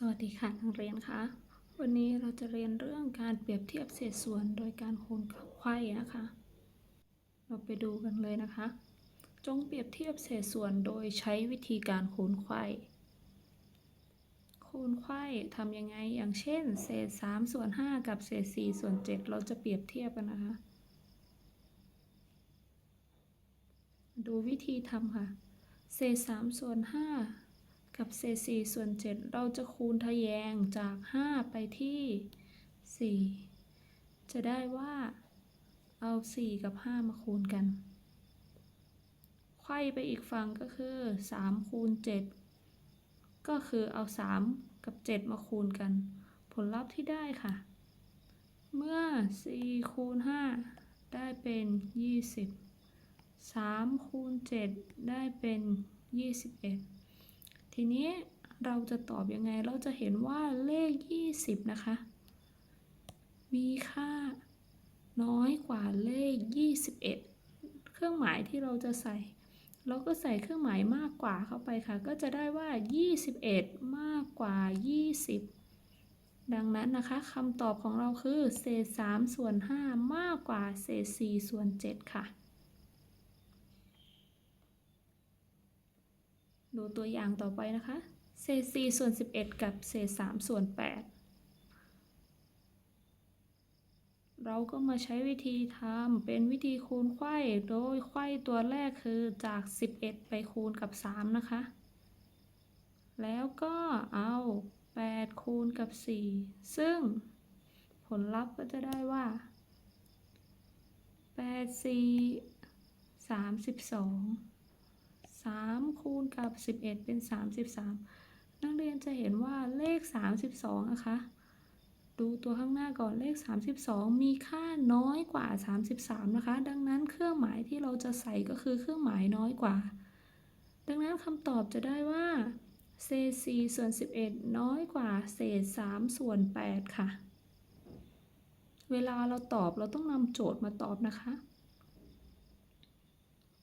สวัสดีค่ะนักเรียนคะวันนี้เราจะเรียนเรื่องการเปรียบเทียบเศษส่วนโดยการคูณไขว้นะคะ เราไปดูกันเลยนะคะ จงเปรียบเทียบเศษส่วนโดยใช้วิธีการคูณไขว้คูณไขว้ทำยังไงอย่างเช่น เศษ3ส่วน5กับเศษ4ส่วน7เราจะเปรียบเทียบกันนะคะ ดูวิธีทำค่ะ เศษ3ส่วน5 กับเศษ4ส่วน7เราจะคูณทะแยงจาก5ไปที่4จะได้ว่าเอา4กับ5มาคูณกันไขว้ไปอีกฝั่งก็คือ3คูณ7ก็คือเอา3กับ7มาคูณกัน ผลลัพธ์ที่ได้ค่ะ เมื่อ4คูณ5ได้เป็น20 3คูณ7ได้เป็น21 ทีนี้เราจะตอบยังไง เราจะเห็นว่าเลข 20 นะคะ มีค่าน้อยกว่าเลข 21 เครื่องหมายที่เราจะใส่ เราก็ใส่เครื่องหมายมากกว่าเข้าไปค่ะ ก็จะได้ว่า 21 มากกว่า 20 ดังนั้นนะคะคำตอบของเราคือ เศษ 3 ส่วน 5 มากกว่า เศษ 4 ส่วน 7 ค่ะ ดูตัวอย่างต่อไปนะคะ เศษ4ส่วน 11 กับเศษ3ส่วน 8 เราก็มาใช้วิธีทำเป็นวิธีคูณไขว้โดยไขว้ตัวแรกคือจาก 11 ไปคูณกับ 3 นะคะ แล้วก็เอา 8 คูณกับ 4 ซึ่งผลลัพธ์ก็จะได้ว่า 8 4 32 3 คูณกับ 11 เป็น 33 นักเรียนจะเห็นว่าเลข 32 นะคะ ดูตัวข้างหน้าก่อนเลข 32 มีค่าน้อยกว่า 33 นะคะ ดังนั้นเครื่องหมายที่เราจะใส่ก็คือเครื่องหมายน้อยกว่า ดังนั้นคำตอบจะได้ว่าเศษ4ส่วน 11 น้อยกว่าเศษ 3 ส่วน 8 ค่ะ เวลาเราตอบเราต้องนำโจทย์มาตอบนะคะ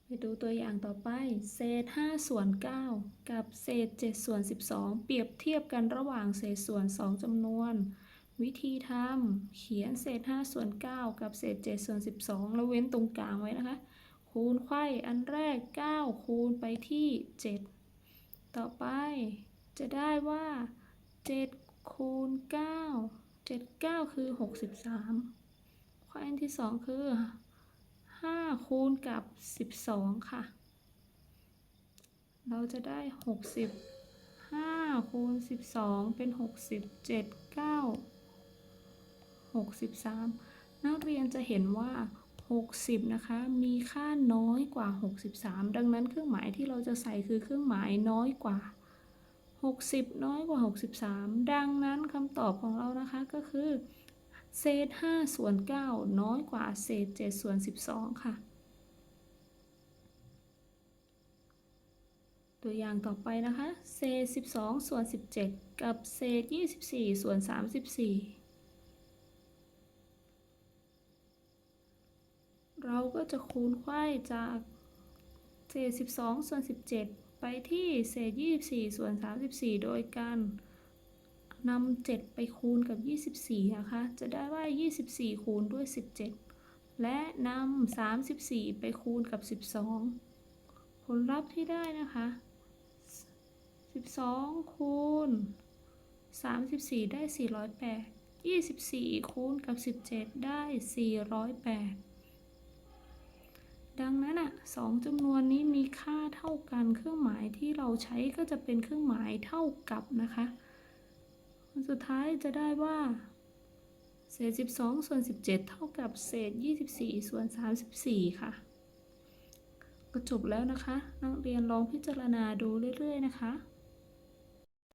ไปดูตัวอย่างต่อไป เศษ 5 ส่วน 9 กับเศษ 7 ส่วน 12 เปรียบเทียบกันระหว่างเศษส่วน 2จำนวน วิธีทำเขียนเศษ 5 ส่วน 9 กับเศษ 7 ส่วน 12 แล้วเว้นตรงกลางไว้นะคะ คูณไขว้อันแรก 9 คูณไปที่ 7 ต่อไป จะได้ว่า 7 คูณ 9 7 9 คือ 63ไขว้อันที่ 2 คือ 5 คูณกับ 12 ค่ะ เราจะได้ 65 คูณ 12 เป็น 67 9 63 นักเรียนจะเห็นว่า 60 นะคะ มีค่าน้อยกว่า 63 ดังนั้นเครื่องหมายที่เราจะใส่คือเครื่องหมายน้อยกว่า 60 น้อยกว่า 63 ดังนั้นคำตอบของเรานะคะก็คือ เศษ 5 ส่วน 9 น้อยกว่าเศษ 7 ส่วน 12 ค่ะ ตัวอย่างต่อไปนะคะ เศษ 12 ส่วน 17 กับเศษ 24 ส่วน 34 เราก็จะคูณไขว้จากเศษ 12 ส่วน 17 ไปที่เศษ 24 ส่วน 34 โดยการ นำ7ไปคูณกับ 24 นะคะ จะได้ว่า 24 คูณด้วย 17 และนำ34 ไปคูณกับ 12 ผลลัพธ์ที่ได้นะคะ 12 คูณ 34 ได้ 408 24 คูณกับ 17 ได้ 408 ดังนั้นอะสองจำนวนนี้มีค่าเท่ากัน เครื่องหมายที่เราใช้ก็จะเป็นเครื่องหมายเท่ากับนะคะ สุดท้ายจะได้ว่า เศษ 12 ส่วน 17 เท่ากับเศษ 24 ส่วน 34 ค่ะ ก็จบแล้วนะคะ นักเรียนลองพิจารณาดูเรื่อย ๆ นะคะ